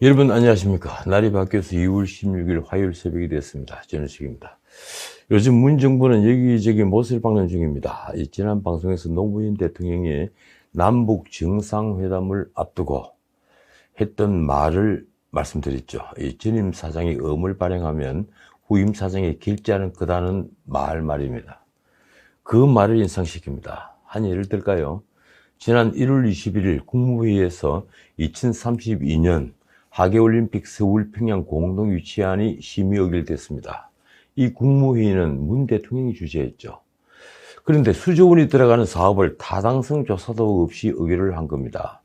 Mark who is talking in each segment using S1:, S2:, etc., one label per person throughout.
S1: 여러분 안녕하십니까. 날이 바뀌어서 2월 16일 화요일 새벽이 됐습니다. 전우식입니다. 요즘 문정부는 여기저기 못을 박는 중입니다. 이 지난 방송에서 노무현 대통령이 남북 정상회담을 앞두고 했던 말을 말씀드렸죠. 이 전임 사장이 엄을 발행하면 후임 사장이 길지않은 거다는 말 말입니다. 그 말을 인상시킵니다. 한 예를 들까요? 지난 1월 21일 국무회의에서 2032년 하계올림픽 서울 평양 공동 유치안이 심의 의결됐습니다. 이 국무회의는 문 대통령이 주재했죠. 그런데 수조 원이 들어가는 사업을 타당성 조사도 없이 의결을 한 겁니다.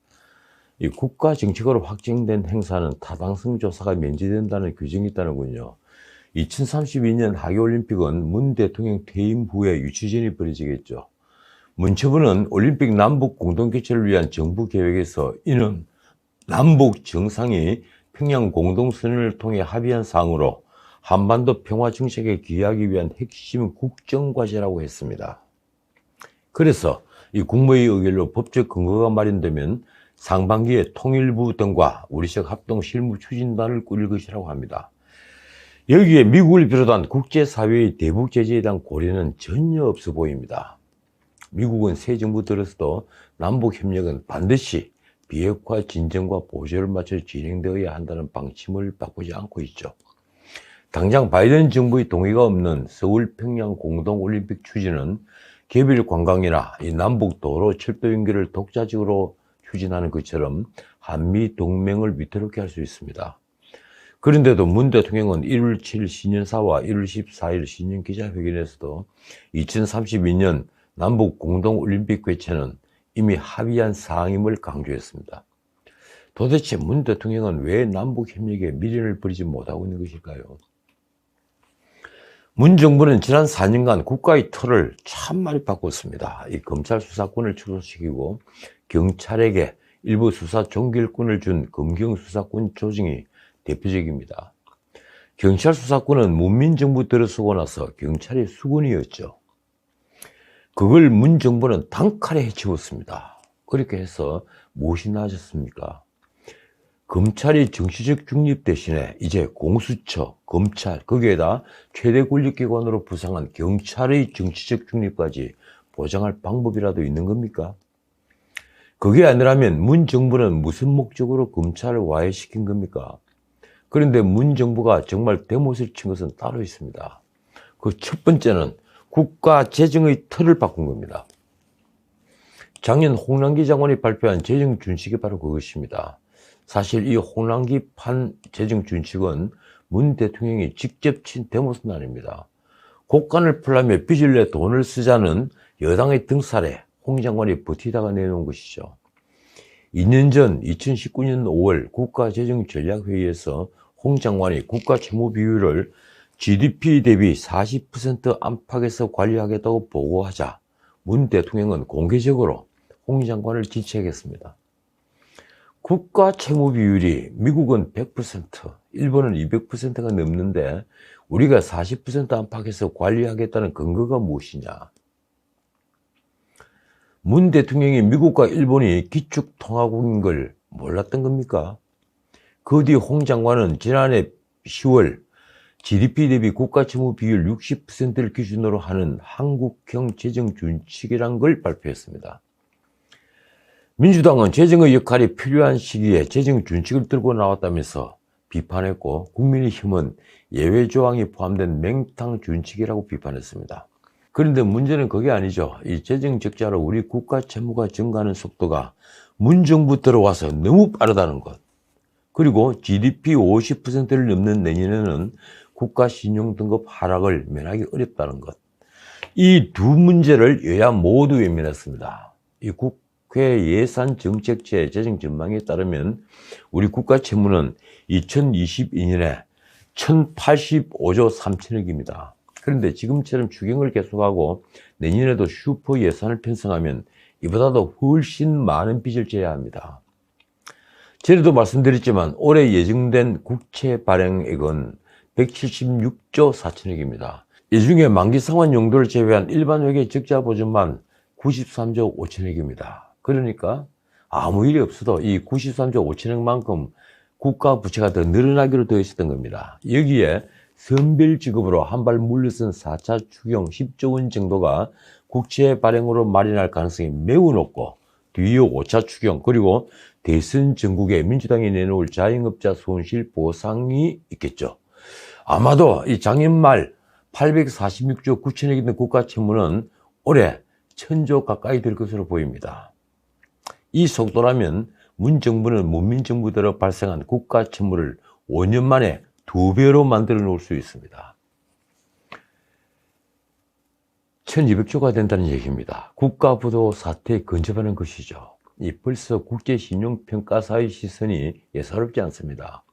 S1: 이 국가 정책으로 확정된 행사는 타당성 조사가 면제된다는 규정이 있다는군요. 2032년 하계올림픽은 문 대통령 퇴임 후에 유치전이 벌어지겠죠. 문체부는 올림픽 남북 공동 개최를 위한 정부 계획에서 이는 남북 정상이 평양 공동선언을 통해 합의한 사항으로 한반도 평화 정책에 기하기 위한 핵심 국정과제라고 했습니다. 그래서 이 국무회의 의결로 법적 근거가 마련되면 상반기에 통일부 등과 우리식 합동 실무 추진단을 꾸릴 것이라고 합니다. 여기에 미국을 비롯한 국제사회의 대북 제재에 대한 고려는 전혀 없어 보입니다. 미국은 새 정부 들어서도 남북 협력은 반드시 비핵화 진정과 보조를 맞춰 진행되어야 한다는 방침을 바꾸지 않고 있죠. 당장 바이든 정부의 동의가 없는 서울 평양 공동 올림픽 추진은 개별 관광이나 이 남북 도로 철도 연결을 독자적으로 추진하는 것처럼 한미 동맹을 위태롭게 할 수 있습니다. 그런데도 문 대통령은 1월 7일 신년사와 1월 14일 신년 기자회견에서도 2032년 남북 공동 올림픽 개최는 이미 합의한 사항임을 강조했습니다. 도대체 문 대통령은 왜 남북 협력에 미련을 버리지 못하고 있는 것일까요? 문 정부는 지난 4년간 국가의 틀을 참 많이 바꿨습니다. 이 검찰 수사권을 축소시키고 경찰에게 일부 수사 종결권을 준 검경 수사권 조정이 대표적입니다. 경찰 수사권은 문민정부 들어서고 나서 경찰의 수건이었죠. 그걸 문 정부는 단칼에 해치웠습니다. 그렇게 해서 무엇이 나아졌습니까? 검찰이 정치적 중립 대신에 이제 공수처, 검찰, 거기에다 최대 권력기관으로 부상한 경찰의 정치적 중립까지 보장할 방법이라도 있는 겁니까? 그게 아니라면 문 정부는 무슨 목적으로 검찰을 와해시킨 겁니까? 그런데 문 정부가 정말 대못을 친 것은 따로 있습니다. 그 첫 번째는 국가 재정의 틀을 바꾼 겁니다. 작년 홍남기 장관이 발표한 재정 준칙이 바로 그것입니다. 사실 이 홍남기 판 재정 준칙은 문 대통령이 직접 친 대모습은 아닙니다. 곡간을 풀려며 빚을 내 돈을 쓰자는 여당의 등살에 홍 장관이 버티다가 내놓은 것이죠. 2년 전 2019년 5월 국가재정전략회의에서 홍 장관이 국가 채무 비율을 GDP 대비 40% 안팎에서 관리하겠다고 보고하자 문 대통령은 공개적으로 홍 장관을 지체하겠습니다. 국가 채무 비율이 미국은 100%, 일본은 200%가 넘는데 우리가 40% 안팎에서 관리하겠다는 근거가 무엇이냐? 문 대통령이 미국과 일본이 기축통화국인 걸 몰랐던 겁니까? 그 뒤 홍 장관은 지난해 10월 GDP 대비 국가 채무 비율 60%를 기준으로 하는 한국형 재정 준칙이란 걸 발표했습니다. 민주당은 재정의 역할이 필요한 시기에 재정 준칙을 들고 나왔다면서 비판했고 국민의힘은 예외 조항이 포함된 맹탕 준칙이라고 비판했습니다. 그런데 문제는 그게 아니죠. 이 재정 적자로 우리 국가 채무가 증가하는 속도가 문정부 들어와서 너무 빠르다는 것. 그리고 GDP 50%를 넘는 내년에는 국가 신용 등급 하락을 면하기 어렵다는 것. 이 두 문제를 여야 모두 외면했습니다. 이 국회 예산 정책제 재정 전망에 따르면 우리 국가 채무는 2022년에 1085조 3천억입니다. 그런데 지금처럼 추경을 계속하고 내년에도 슈퍼 예산을 편성하면 이보다도 훨씬 많은 빚을 져야 합니다. 전에도 말씀드렸지만 올해 예정된 국채 발행액은 176조 4천억입니다. 이 중에 만기 상환 용도를 제외한 일반 회계 적자 보전만 93조 5천억입니다. 그러니까 아무 일이 없어도 이 93조 5천억만큼 국가 부채가 더 늘어나기로 되어 있었던 겁니다. 여기에 선별 지급으로 한 발 물러선 4차 추경 10조 원 정도가 국채 발행으로 마련할 가능성이 매우 높고 뒤에 5차 추경 그리고 대선 전국에 민주당이 내놓을 자영업자 손실 보상이 있겠죠. 아마도 이 작년 말 846조 9천억 있는 국가 채무는 올해 천조 가까이 될 것으로 보입니다. 이 속도라면 문 정부는 문민 정부대로 발생한 국가 채무를 5년 만에 두 배로 만들어 놓을 수 있습니다. 1200조가 된다는 얘기입니다. 국가부도 사태에 근접하는 것이죠. 이 벌써 국제신용평가사의 시선이 예사롭지 않습니다.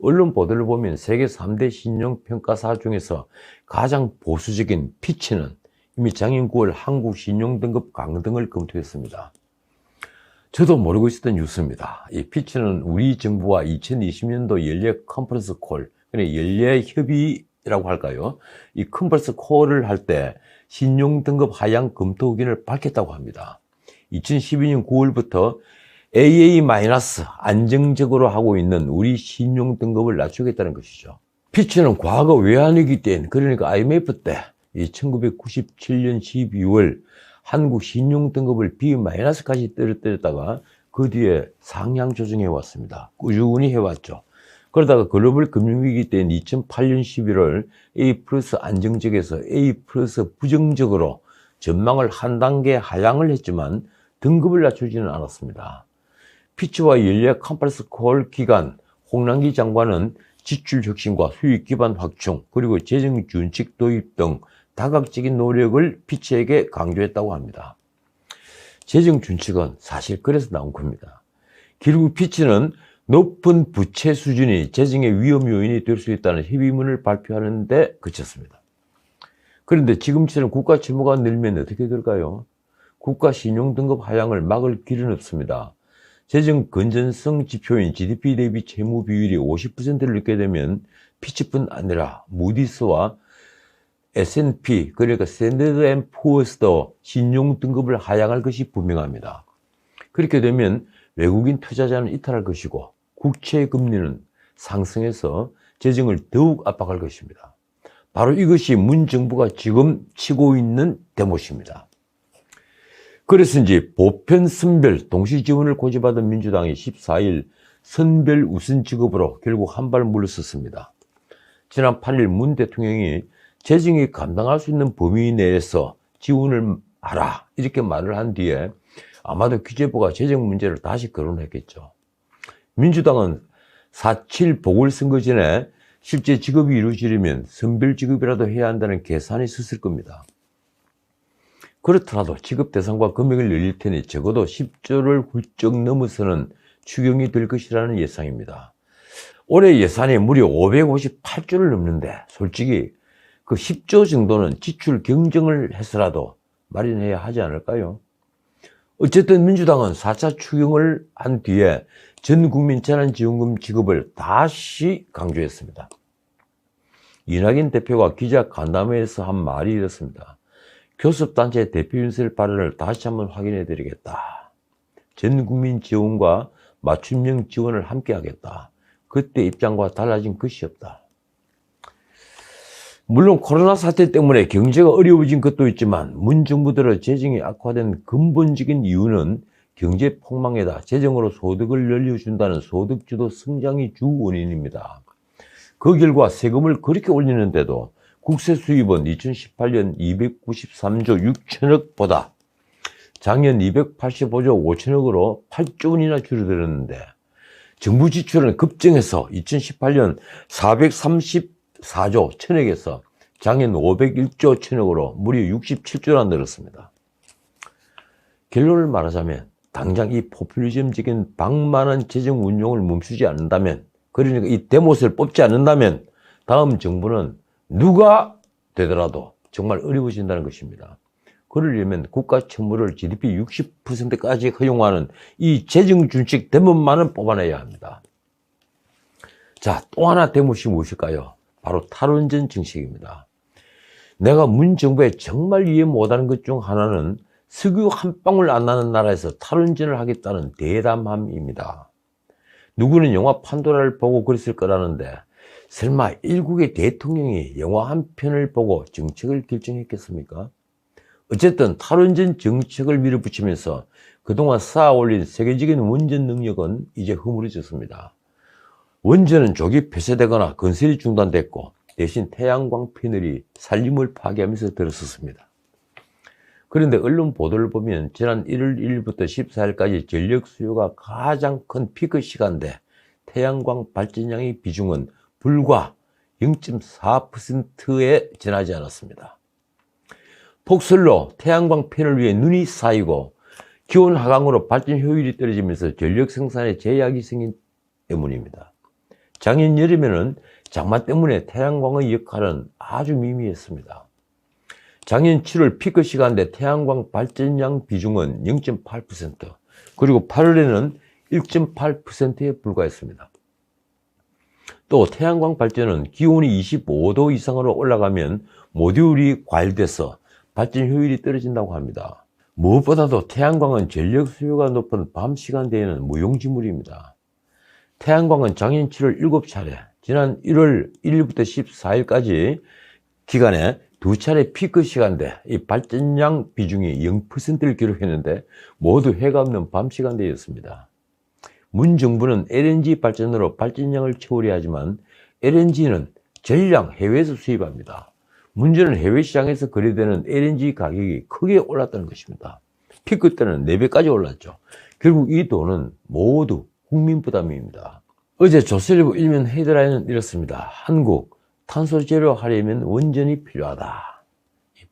S1: 언론 보도를 보면 세계 3대 신용평가사 중에서 가장 보수적인 피치는 이미 작년 9월 한국 신용등급 강등을 검토했습니다. 저도 모르고 있었던 뉴스입니다. 이 피치는 우리 정부와 2020년도 연례 컨퍼런스 콜, 연례 협의라고 할까요? 이 컨퍼런스 콜을 할 때 신용등급 하향 검토 의견을 밝혔다고 합니다. 2012년 9월부터 AA- 안정적으로 하고 있는 우리 신용 등급을 낮추겠다는 것이죠. 피치는 과거 외환위기 때, 그러니까 IMF 때, 이 1997년 12월 한국 신용 등급을 B-까지 떨어뜨렸다가 그 뒤에 상향 조정해 왔습니다. 꾸준히 해왔죠. 그러다가 글로벌 금융위기 때인 2008년 11월 A 플러스 안정적에서 A 플러스 부정적으로 전망을 한 단계 하향을 했지만 등급을 낮추지는 않았습니다. 피치와 연례 컨퍼런스 콜 기간 홍남기 장관은 지출 혁신과 수익 기반 확충 그리고 재정 준칙 도입 등 다각적인 노력을 피치에게 강조했다고 합니다. 재정 준칙은 사실 그래서 나온 겁니다. 결국 피치는 높은 부채 수준이 재정의 위험 요인이 될 수 있다는 협의문을 발표하는 데 그쳤습니다. 그런데 지금처럼 국가 채무가 늘면 어떻게 될까요? 국가 신용 등급 하향을 막을 길은 없습니다. 재정 건전성 지표인 GDP 대비 채무 비율이 50%를 넘게 되면 피치뿐 아니라 무디스와 S&P 그러니까 스탠더드 앤 푸어스도 신용 등급을 하향할 것이 분명합니다. 그렇게 되면 외국인 투자자는 이탈할 것이고 국채 금리는 상승해서 재정을 더욱 압박할 것입니다. 바로 이것이 문 정부가 지금 치고 있는 대못입니다. 그래서인지 보편 선별 동시 지원을 고집하던 민주당이 14일 선별 우선 직업으로 결국 한 발 물러섰습니다. 지난 8일 문 대통령이 재정이 감당할 수 있는 범위 내에서 지원을 하라 이렇게 말을 한 뒤에 아마도 기재부가 재정 문제를 다시 거론했겠죠. 민주당은 4.7 보궐선거 전에 실제 직업이 이루어지려면 선별 직업이라도 해야 한다는 계산이 있었을 겁니다. 그렇더라도 직업 대상과 금액을 늘릴 테니 적어도 10조를 훌쩍 넘어서는 추경이 될 것이라는 예상입니다. 올해 예산이 무려 558조를 넘는데 솔직히 그 10조 정도는 지출 경정을 해서라도 마련해야 하지 않을까요? 어쨌든 민주당은 4차 추경을 한 뒤에 전 국민 재난지원금 지급을 다시 강조했습니다. 이낙연 대표가 기자 간담회에서 한 말이 이렇습니다. 교섭단체 대표 윤석 발언을 다시 한번 확인해 드리겠다. 전 국민 지원과 맞춤형 지원을 함께 하겠다. 그때 입장과 달라진 것이 없다. 물론 코로나 사태 때문에 경제가 어려워진 것도 있지만 문 정부 들어 재정이 악화된 근본적인 이유는 경제 폭망에다 재정으로 소득을 늘려준다는 소득주도 성장이 주 원인입니다. 그 결과 세금을 그렇게 올리는데도 국세 수입은 2018년 293조 6천억보다 작년 285조 5천억으로 8조 원이나 줄어들었는데 정부 지출은 급증해서 2018년 434조 천억에서 작년 501조 천억으로 무려 67조나 늘었습니다. 결론을 말하자면 당장 이 포퓰리즘적인 방만한 재정 운용을 멈추지 않는다면 그러니까 이 대못을 뽑지 않는다면 다음 정부는 누가 되더라도 정말 어려워진다는 것입니다. 그러려면 국가 채무를 GDP 60%까지 허용하는 이 재정 준칙 대못만은 뽑아내야 합니다. 자, 또 하나 대못이 무엇일까요? 바로 탈원전 정책입니다. 내가 문 정부에 정말 이해 못하는 것 중 하나는 석유 한 방울 안 나는 나라에서 탈원전을 하겠다는 대담함입니다. 누구는 영화 판도라를 보고 그랬을 거라는데 설마 일국의 대통령이 영화 한 편을 보고 정책을 결정했겠습니까? 어쨌든 탈원전 정책을 밀어붙이면서 그동안 쌓아올린 세계적인 원전 능력은 이제 허물어졌습니다. 원전은 조기 폐쇄되거나 건설이 중단됐고 대신 태양광 패널이 산림을 파괴하면서 들어섰습니다. 그런데 언론 보도를 보면 지난 1월 1일부터 14일까지 전력 수요가 가장 큰 피크 시간대 태양광 발전량의 비중은 불과 0.4%에 지나지 않았습니다. 폭설로 태양광 패널 위에 눈이 쌓이고 기온 하강으로 발전 효율이 떨어지면서 전력 생산에 제약이 생긴 때문입니다. 작년 여름에는 장마 때문에 태양광의 역할은 아주 미미했습니다. 작년 7월 피크 시간대 태양광 발전량 비중은 0.8%, 그리고 8월에는 1.8%에 불과했습니다. 또 태양광 발전은 기온이 25도 이상으로 올라가면 모듈이 과열돼서 발전 효율이 떨어진다고 합니다. 무엇보다도 태양광은 전력 수요가 높은 밤 시간대에는 무용지물입니다. 태양광은 작년 7월 7차례, 지난 1월 1일부터 14일까지 기간에 두 차례 피크 시간대 이 발전량 비중이 0%를 기록했는데 모두 해가 없는 밤 시간대였습니다. 문 정부는 LNG 발전으로 발전량을 채우려 하지만 LNG는 전량 해외에서 수입합니다. 문제는 해외 시장에서 거래되는 LNG 가격이 크게 올랐다는 것입니다. 피크 때는 4배까지 올랐죠. 결국 이 돈은 모두 국민 부담입니다. 어제 조선일보 일면 헤드라인은 이렇습니다. 한국 탄소 제로 하려면 원전이 필요하다.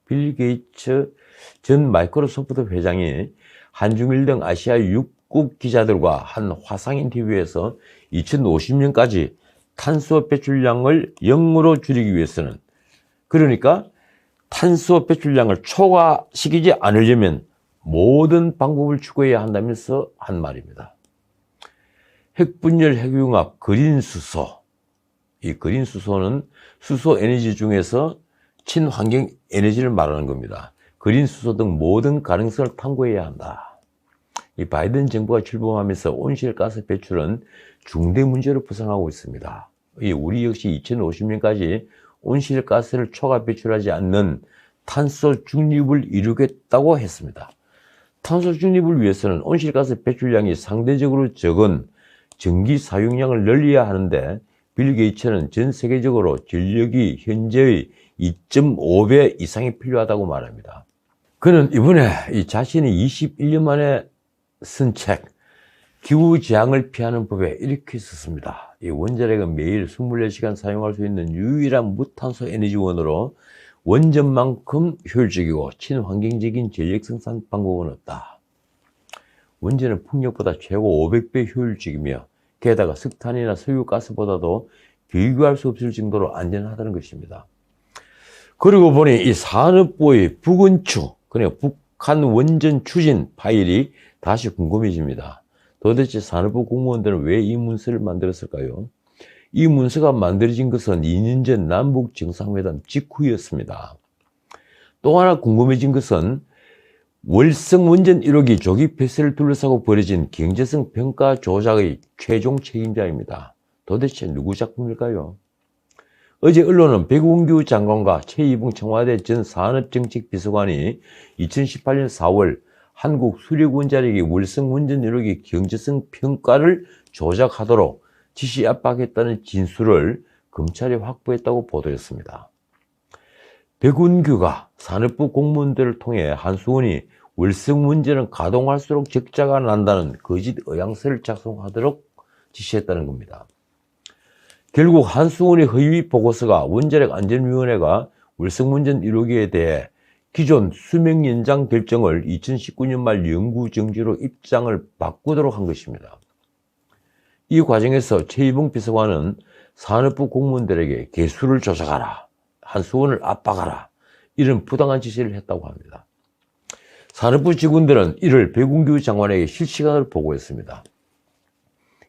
S1: 빌 게이츠 전 마이크로소프트 회장이 한중일 등 아시아 6 국 기자들과 한 화상 인터뷰에서 2050년까지 탄소 배출량을 0으로 줄이기 위해서는 그러니까 탄소 배출량을 초과시키지 않으려면 모든 방법을 추구해야 한다면서 한 말입니다. 핵분열 핵융합 그린 수소. 이 그린 수소는 수소 에너지 중에서 친환경 에너지를 말하는 겁니다. 그린 수소 등 모든 가능성을 탐구해야 한다. 이 바이든 정부가 출범하면서 온실가스 배출은 중대 문제로 부상하고 있습니다. 이 우리 역시 2050년까지 온실가스를 초과 배출하지 않는 탄소 중립을 이루겠다고 했습니다. 탄소 중립을 위해서는 온실가스 배출량이 상대적으로 적은 전기 사용량을 늘려야 하는데 빌 게이츠는 전 세계적으로 전력이 현재의 2.5배 이상이 필요하다고 말합니다. 그는 이번에 이 자신이 21년 만에 쓴 책, 기후재앙을 피하는 법에 이렇게 썼습니다. 이 원자력은 매일 24시간 사용할 수 있는 유일한 무탄소 에너지원으로 원전만큼 효율적이고 친환경적인 전력 생산 방법은 없다. 원전은 풍력보다 최고 500배 효율적이며 게다가 석탄이나 석유가스보다도 비교할 수 없을 정도로 안전하다는 것입니다. 그리고 보니 이 산업부의 북은추, 그러니까 북한 원전 추진 파일이 다시 궁금해집니다. 도대체 산업부 공무원들은 왜 이 문서를 만들었을까요? 이 문서가 만들어진 것은 2년 전 남북 정상회담 직후였습니다. 또 하나 궁금해진 것은 월성 원전 1호기 조기 폐쇄를 둘러싸고 벌어진 경제성 평가 조작의 최종 책임자입니다. 도대체 누구 작품일까요? 어제 언론은 백운규 장관과 최이봉 청와대 전 산업정책비서관이 2018년 4월 한국 수력원자력이 월성 원전 1호기 경제성 평가를 조작하도록 지시 압박했다는 진술을 검찰이 확보했다고 보도했습니다. 백운규가 산업부 공무원들을 통해 한수원이 월성 문제는 가동할수록 적자가 난다는 거짓 의향서를 작성하도록 지시했다는 겁니다. 결국 한수원의 허위 보고서가 원자력 안전위원회가 월성 문전 1호기에 대해 기존 수명 연장 결정을 2019년 말 영구 정지로 입장을 바꾸도록 한 것입니다. 이 과정에서 최이봉 비서관은 산업부 공무원들에게 개수를 조작하라, 한수원을 압박하라, 이런 부당한 지시를 했다고 합니다. 산업부 직원들은 이를 백운규 장관에게 실시간으로 보고했습니다.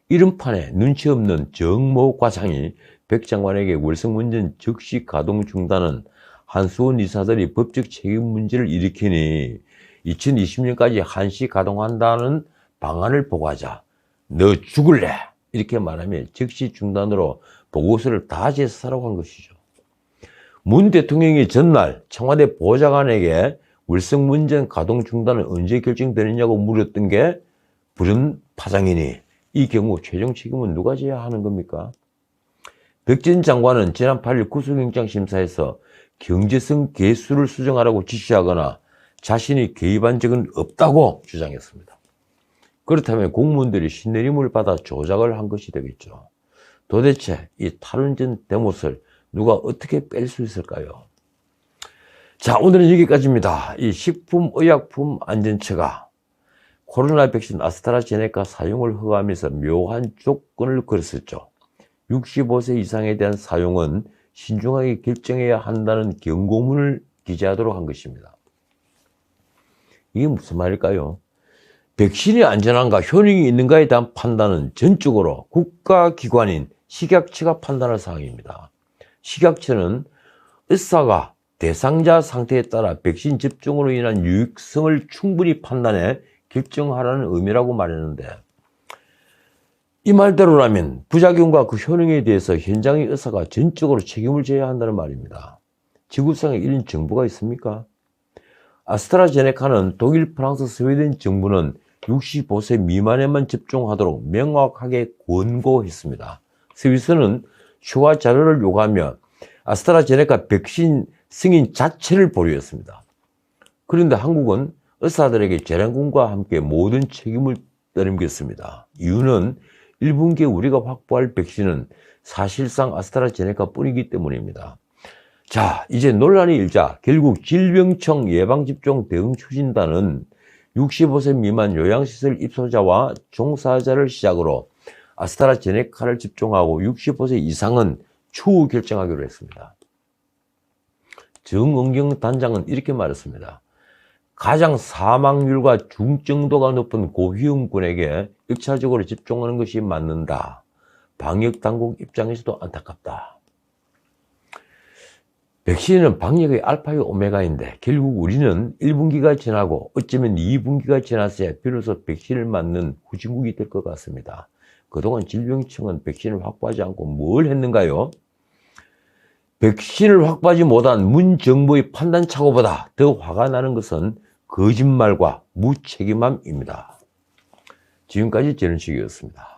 S1: 이름판에 눈치 없는 정모 과장이 백 장관에게 월성문전 즉시 가동 중단은 한수원 이사들이 법적 책임 문제를 일으키니 2020년까지 한시 가동한다는 방안을 보고하자 너 죽을래 이렇게 말하며 즉시 중단으로 보고서를 다 제출하라고 한 것이죠. 문 대통령이 전날 청와대 보좌관에게 wilson 문전 가동 중단은 언제 결정되느냐고 물었던 게 불은 파장이니 이 경우 최종 책임은 누가 져야 하는 겁니까? 백진 장관은 지난 8일 구속영장 심사에서 경제성 개수를 수정하라고 지시하거나 자신이 개입한 적은 없다고 주장했습니다. 그렇다면 공무원들이 신내림을 받아 조작을 한 것이 되겠죠. 도대체 이 탈원전 대못을 누가 어떻게 뺄 수 있을까요? 자, 오늘은 여기까지입니다. 이 식품의약품 안전처가 코로나 백신 아스트라제네카 사용을 허가하면서 묘한 조건을 걸었었죠. 65세 이상에 대한 사용은 신중하게 결정해야 한다는 경고문을 기재하도록 한 것입니다. 이게 무슨 말일까요? 백신이 안전한가 효능이 있는가에 대한 판단은 전적으로 국가기관인 식약처가 판단할 사항입니다. 식약처는 의사가 대상자 상태에 따라 백신 접종으로 인한 유익성을 충분히 판단해 결정하라는 의미라고 말했는데 이 말대로라면 부작용과 그 효능에 대해서 현장의 의사가 전적으로 책임을 져야 한다는 말입니다. 지구상에 이런 정부가 있습니까? 아스트라제네카는 독일, 프랑스, 스웨덴 정부는 65세 미만에만 접종하도록 명확하게 권고했습니다. 스위스는 추가 자료를 요구하며 아스트라제네카 백신 승인 자체를 보류했습니다. 그런데 한국은 의사들에게 재량군과 함께 모든 책임을 떠넘겼습니다. 이유는 1분기에 우리가 확보할 백신은 사실상 아스트라제네카 뿐이기 때문입니다. 자, 이제 논란이 일자 결국 질병청 예방집종 대응 추진단은 65세 미만 요양시설 입소자와 종사자를 시작으로 아스트라제네카를 집중하고 65세 이상은 추후 결정하기로 했습니다. 정은경 단장은 이렇게 말했습니다. 가장 사망률과 중증도가 높은 고위험군에게 역차적으로 집중하는 것이 맞는다. 방역 당국 입장에서도 안타깝다. 백신은 방역의 알파의 오메가인데 결국 우리는 1분기가 지나고 어쩌면 2분기가 지났어야 비로소 백신을 맞는 후진국이 될 것 같습니다. 그동안 질병청은 백신을 확보하지 않고 뭘 했는가요? 백신을 확보하지 못한 문 정부의 판단 착오보다 더 화가 나는 것은 거짓말과 무책임함입니다. 지금까지 전은식이었습니다.